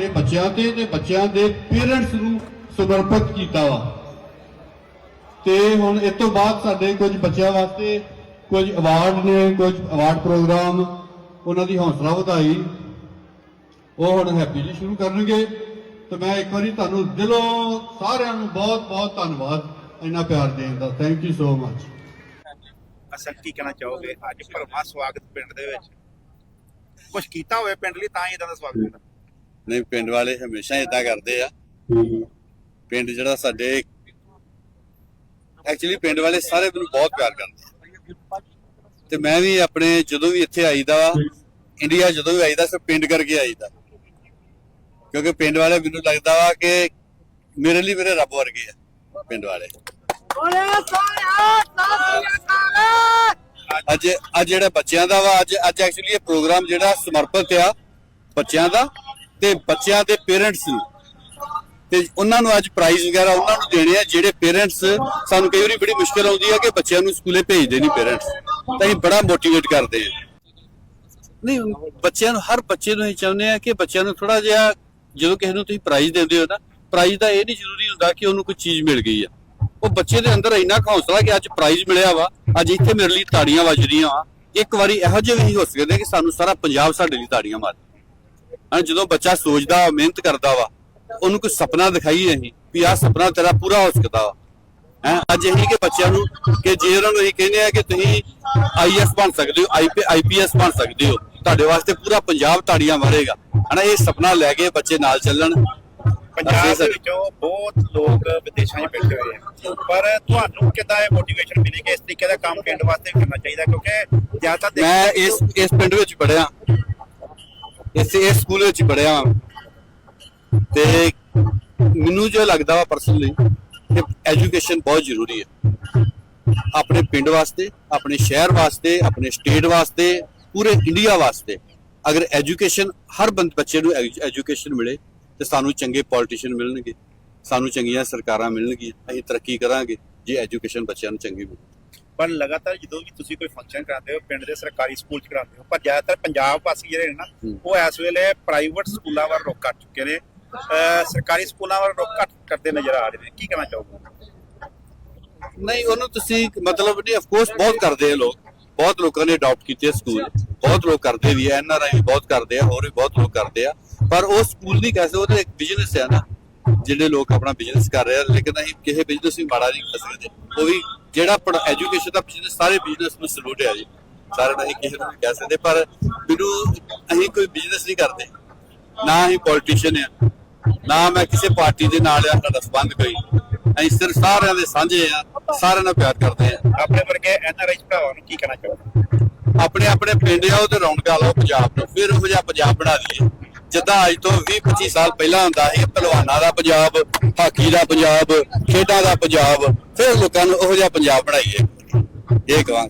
ਸਾਡੇ ਬੱਚਿਆਂ ਤੇ ਤੇ ਬੱਚਿਆਂ ਦੇ ਪੇਰੈਂਟਸ ਨੂੰ ਸਮਰਪਿਤ ਕੀਤਾ ਵਾ। ਤੇ ਹੁਣ ਇਸ ਤੋਂ ਬਾਅਦ ਸਾਡੇ ਕੁਝ ਬੱਚਿਆਂ ਵਾਸਤੇ ਕੁਝ ਅਵਾਰਡ ਨੇ, ਕੁਝ ਅਵਾਰਡ ਪ੍ਰੋਗਰਾਮ ਉਹਨਾਂ ਦੀ ਹੌਸਲਾ ਵਧਾਈ। ਉਹ ਹੁਣ ਹੈਪੀ ਜੀ ਸ਼ੁਰੂ ਕਰਨਗੇ। ਤੇ ਮੈਂ ਇੱਕ ਵਾਰੀ ਤੁਹਾਨੂੰ ਦਿਲੋਂ ਸਾਰਿਆਂ ਨੂੰ ਬਹੁਤ ਬਹੁਤ ਧੰਨਵਾਦ। ਇੰਨਾ ਪਿਆਰ ਦੇਣ ਦਾ। ਥੈਂਕ ਯੂ ਸੋ ਮਚ ਅਸਲ ਕੀ ਕਹਿਣਾ ਚਾਹੋਗੇ? ਅੱਜ ਭਰਵਾਂ ਸਵਾਗਤ ਪਿੰਡ ਦੇ ਵਿੱਚ। ਕੁਝ ਕੀਤਾ ਹੋਵੇ ਪਿੰਡ ਲਈ, ਤਾਂ ਹੀ ਇਦਾਂ ਦਾ ਸਵਾਗਤ ਹੁੰਦਾ ਨਹੀਂ ਪਿੰਡ ਵਾਲੇ ਹਮੇਸ਼ਾ ਇਦਾਂ ਕਰਦੇ ਆ। ਪਿੰਡ ਜਿਹੜਾ ਸਾਡੇ ਐਕਚੁਅਲੀ ਪਿੰਡ ਵਾਲੇ ਸਾਰੇ ਮੈਨੂੰ ਬਹੁਤ ਪਿਆਰ ਕਰਦੇ। ਤੇ ਮੈਂ ਵੀ ਆਪਣੇ ਜਦੋਂ ਵੀ ਇੱਥੇ ਆਈਦਾ ਇੰਡੀਆ ਜਦੋਂ ਵੀ ਆਈਦਾ ਸਿਰ ਪਿੰਡ ਕਰਕੇ ਆਈਦਾ। ਕਿਉਂਕਿ ਪਿੰਡ ਵਾਲੇ ਮੈਨੂੰ ਲੱਗਦਾ ਵਾ ਕਿ ਮੇਰੇ ਲਈ ਮੇਰੇ ਰੱਬ ਵਰਗੇ ਆ ਪਿੰਡ ਵਾਲੇ। ਅੱਜ ਅੱਜ ਜਿਹੜਾ ਬੱਚਿਆਂ ਦਾ ਵਾ ਅੱਜ ਅੱਜ ਐਕਚੁਅਲੀ ਇਹ ਪ੍ਰੋਗਰਾਮ ਜਿਹੜਾ ਸਮਰਪਿਤ ਆ ਬੱਚਿਆਂ ਦਾ ਤੇ ਬੱਚਿਆਂ ਦੇ ਪੇਰੈਂਟਸ ਨੂੰ। ਤੇ ਉਹਨਾਂ ਨੂੰ ਅੱਜ ਪ੍ਰਾਈਜ਼ ਵਗੈਰਾ ਉਹਨਾਂ ਨੂੰ ਦੇਣੇ ਆ, ਜਿਹੜੇ ਪੇਰੈਂਟਸ ਸਾਨੂੰ ਕਈ ਵਾਰੀ ਬੜੀ ਮੁਸ਼ਕਲ ਆਉਂਦੀ ਆ ਕਿ ਬੱਚਿਆਂ ਨੂੰ ਸਕੂਲੇ ਭੇਜਦੇ ਨਹੀਂ ਪੇਰੈਂਟਸ ਤਾਂ ਅਸੀਂ ਬੜਾ ਮੋਟੀਵੇਟ ਕਰਦੇ ਆ। ਨਹੀਂ, ਬੱਚਿਆਂ ਨੂੰ, ਹਰ ਬੱਚੇ ਨੂੰ ਅਸੀਂ ਚਾਹੁੰਦੇ ਆ ਕਿ ਬੱਚਿਆਂ ਨੂੰ ਥੋੜਾ ਜਿਹਾ ਜਦੋਂ ਕਿਸੇ ਨੂੰ ਤੁਸੀਂ ਪ੍ਰਾਈਜ਼ ਦਿੰਦੇ ਹੋ ਨਾ ਪ੍ਰਾਈਜ਼ ਦਾ ਇਹ ਨਹੀਂ ਜ਼ਰੂਰੀ ਹੁੰਦਾ ਕਿ ਉਹਨੂੰ ਕੋਈ ਚੀਜ਼ ਮਿਲ ਗਈ ਆ। ਉਹ ਬੱਚੇ ਦੇ ਅੰਦਰ ਇੰਨਾ ਕੁ ਹੌਸਲਾ ਕਿ ਅੱਜ ਪ੍ਰਾਈਜ਼ ਮਿਲਿਆ ਵਾ, ਅੱਜ ਇੱਥੇ ਮੇਰੇ ਲਈ ਤਾੜੀਆਂ ਵੱਜ ਰਹੀਆਂ ਆ ਇੱਕ ਵਾਰੀ ਇਹੋ ਜਿਹੇ ਵੀ ਹੋ ਸਕਦੇ ਕਿ ਸਾਨੂੰ ਸਾਰਾ ਪੰਜਾਬ ਸਾਡੇ ਲਈ ਤਾੜੀਆਂ ਮਾਰੇ ਹਾਂ ਜਦੋਂ ਬੱਚਾ ਸੋਚਦਾ ਮਿਹਨਤ ਕਰਦਾ ਵਾ ਉਹਨੂੰ ਕੋਈ ਸੁਪਨਾ ਦਿਖਾਈਏ ਅਸੀਂ ਵੀ ਆਹ ਸੁਪਨਾ ਤੇਰਾ ਪੂਰਾ ਹੋ ਸਕਦਾ ਵਾ। ਹੈ ਅੱਜ ਇਹੀ ਕਿ ਬੱਚਿਆਂ ਨੂੰ ਕਿ ਜੇ ਉਹਨਾਂ ਨੂੰ ਇਹ ਕਹਿੰਦੇ ਆ ਕਿ ਤੁਸੀਂ ਆਈਐਸ ਬਣ ਸਕਦੇ ਹੋ ਆਈਪੀਐਸ ਬਣ ਸਕਦੇ ਹੋ ਤੁਹਾਡੇ ਵਾਸਤੇ ਪੂਰਾ ਪੰਜਾਬ ਤਾੜੀਆਂ ਮਾਰੇਗਾ। ਹਨਾ ਇਹ ਸੁਪਨਾ ਲੈ ਕੇ ਬੱਚੇ ਨਾਲ ਚੱਲਣ। ਪੰਜਾਬ ਦੇ ਵਿੱਚੋਂ ਬਹੁਤ ਲੋਕ ਵਿਦੇਸ਼ਾਂ 'ਚ ਬੈਠੇ ਹੋਏ ਆ। ਪਰ ਤੁਹਾਨੂੰ ਕਿੱਦਾਂ ਇਹ ਮੋਟੀਵੇਸ਼ਨ ਮਿਲੀ ਕਿ ਇਸ ਤਰੀਕੇ ਦਾ ਕੰਮ ਪਿੰਡ ਵਾਸਤੇ ਕਰਨਾ ਚਾਹੀਦਾ ਕਿਉਂਕਿ ਜ਼ਿਆਦਾਤਰ ਮੈਂ ਇਸ ਇਸ ਪਿੰਡ ਵਿੱਚ ਪੜਿਆ ਇਸ ਇਸ ਸਕੂਲ ਵਿੱਚ ਪੜਿਆ ਤੇ ਮੈਨੂੰ ਜੋ ਲੱਗਦਾ ਵਾ ਪਰਸਨਲੀ ਕਿ ਐਜੂਕੇਸ਼ਨ ਬਹੁਤ ਜ਼ਰੂਰੀ ਹੈ। ਆਪਣੇ ਪਿੰਡ ਵਾਸਤੇ, ਆਪਣੇ ਸ਼ਹਿਰ ਵਾਸਤੇ, ਆਪਣੇ ਸਟੇਟ ਵਾਸਤੇ, ਪੂਰੇ ਇੰਡੀਆ ਵਾਸਤੇ। ਅਗਰ ਐਜੂਕੇਸ਼ਨ ਹਰ ਬੰਦ ਬੱਚੇ ਨੂੰ ਐਜੂਕੇਸ਼ਨ ਮਿਲੇ, ਤੇ ਸਾਨੂੰ ਚੰਗੇ ਪੋਲੀਟੀਸ਼ੀਅਨ ਮਿਲਣਗੇ, ਸਾਨੂੰ ਚੰਗੀਆਂ ਸਰਕਾਰਾਂ ਮਿਲਣਗੀਆਂ, ਅਸੀਂ ਤਰੱਕੀ ਕਰਾਂਗੇ, ਜੇ ਐਜੂਕੇਸ਼ਨ ਬੱਚਿਆਂ ਨੂੰ ਚੰਗੀ ਮਿਲੇ। ਪਰ ਲਗਾਤਾਰ ਜਦੋਂ ਵੀ ਤੁਸੀਂ ਕੋਈ ਫੰਕਸ਼ਨ ਕਰਾਉਂਦੇ ਹੋ ਪਿੰਡ ਦੇ ਸਰਕਾਰੀ ਸਕੂਲ 'ਚ ਕਰਾਉਂਦੇ ਹੋ ਪਰ ਜ਼ਿਆਦਾਤਰ ਪੰਜਾਬ ਵਾਸੀ ਜਿਹੜੇ ਨੇ ਨਾ ਹੂੰ। ਉਹ ਇਸ ਵੇਲੇ ਪ੍ਰਾਈਵੇਟ ਸਕੂਲਾਂ ਵੱਲ ਰੁੱਖ ਕਰ ਚੁੱਕੇ ਨੇ। ਸਰਕਾਰੀ ਸਕੂਲਾਂ ਵੱਲ ਰੁੱਖ ਘੱਟ ਕਰਦੇ ਨਜ਼ਰ ਆ ਰਹੇ ਨੇ। ਕੀ ਕਹਿਣਾ ਚਾਹੋਗੇ? ਨਹੀਂ ਉਹਨੂੰ ਤੁਸੀਂ ਮਤਲਬ ਨਹੀਂ ਆਫ ਕੋਰਸ ਬਹੁਤ ਕਰਦੇ ਆ ਲੋਕ। ਬਹੁਤ ਲੋਕਾਂ ਨੇ ਅਡਾਪਟ ਕੀਤੇ ਸਕੂਲ ਬਹੁਤ ਲੋਕ ਕਰਦੇ ਵੀ ਐ ਐਨਆਰਆਈ ਵੀ ਬਹੁਤ ਕਰਦੇ ਆ ਹੋਰ ਵੀ ਬਹੁਤ ਲੋਕ ਕਰਦੇ ਆ। ਪਰ ਉਹ ਸਕੂਲ ਨਹੀਂ ਕਹਿੰਦੇ ਉਹ ਤਾਂ ਇੱਕ ਬਿਜ਼ਨਸ ਆ ਨਾ। ਜਿਹੜੇ ਲੋਕ ਆਪਣਾ ਬਿਜ਼ਨਸ ਕਰ ਰਹੇ ਆ ਲੇਕਿਨ ਅਸੀਂ ਕਿਸੇ ਬਿਜ਼ਨਸ ਨੂੰ ਮਾੜਾ ਨਹੀਂ ਕਰ ਸਕਦੇ। ਉਹ ਵੀ ਜਿਹੜਾ ਐਜੂਕੇਸ਼ਨ ਦਾ ਬਿਜ਼ਨਸ ਸਾਰੇ ਬਿਜ਼ਨਸ ਨੂੰ ਸਲੂਟ ਹੈ ਜੀ। ਸਾਰੇ ਨਹੀਂ ਕਿਸੇ ਨੂੰ ਕਹਿ ਸਕਦੇ ਪਰ ਮੈਨੂੰ ਅਸੀਂ ਕੋਈ ਬਿਜ਼ਨਸ ਨਹੀਂ ਕਰਦੇ। ਨਾ ਅਸੀਂ ਪੋਲੀਟੀਸ਼ੀਅਨ ਆ ਨਾ ਮੈਂ ਕਿਸੇ ਪਾਰਟੀ ਦੇ ਨਾਲ ਆ ਸਾਡਾ ਸੰਬੰਧ ਕੋਈ ਅਸੀਂ ਸਿਰਫ ਸਾਰਿਆਂ ਦੇ ਸਾਂਝੇ ਆ ਸਾਰਿਆਂ ਨਾਲ ਪਿਆਰ ਕਰਦੇ ਆ। ਆਪਣੇ ਵਰਗੇ ਐਨਆਰਆਈ ਭਰਾਵਾਂ ਨੂੰ ਕੀ ਕਹਿਣਾ ਚਾਹੋਗੇ? ਆਪਣੇ ਆਪਣੇ ਪਿੰਡ ਆਓ ਤੇ ਰੌਣਕਾਂ ਲਾਓ ਪੰਜਾਬ ਨੂੰ ਫਿਰ ਉਹ ਜਿਹਾ ਪੰਜਾਬ ਬਣਾ ਦਈਏ। ਜਿੱਦਾਂ ਅੱਜ ਤੋਂ 20 25 ਸਾਲ ਪਹਿਲਾਂ ਹੁੰਦਾ ਸੀ ਪਹਿਲਵਾਨਾਂ ਦਾ ਪੰਜਾਬ, ਹਾਕੀ ਦਾ ਪੰਜਾਬ, ਖੇਡਾਂ ਦਾ ਪੰਜਾਬ, ਫਿਰ ਲੋਕਾਂ ਨੂੰ ਉਹ ਜਿਹਾ ਪੰਜਾਬ ਬਣਾਈਏ। ਇਹ ਕਹਾਂ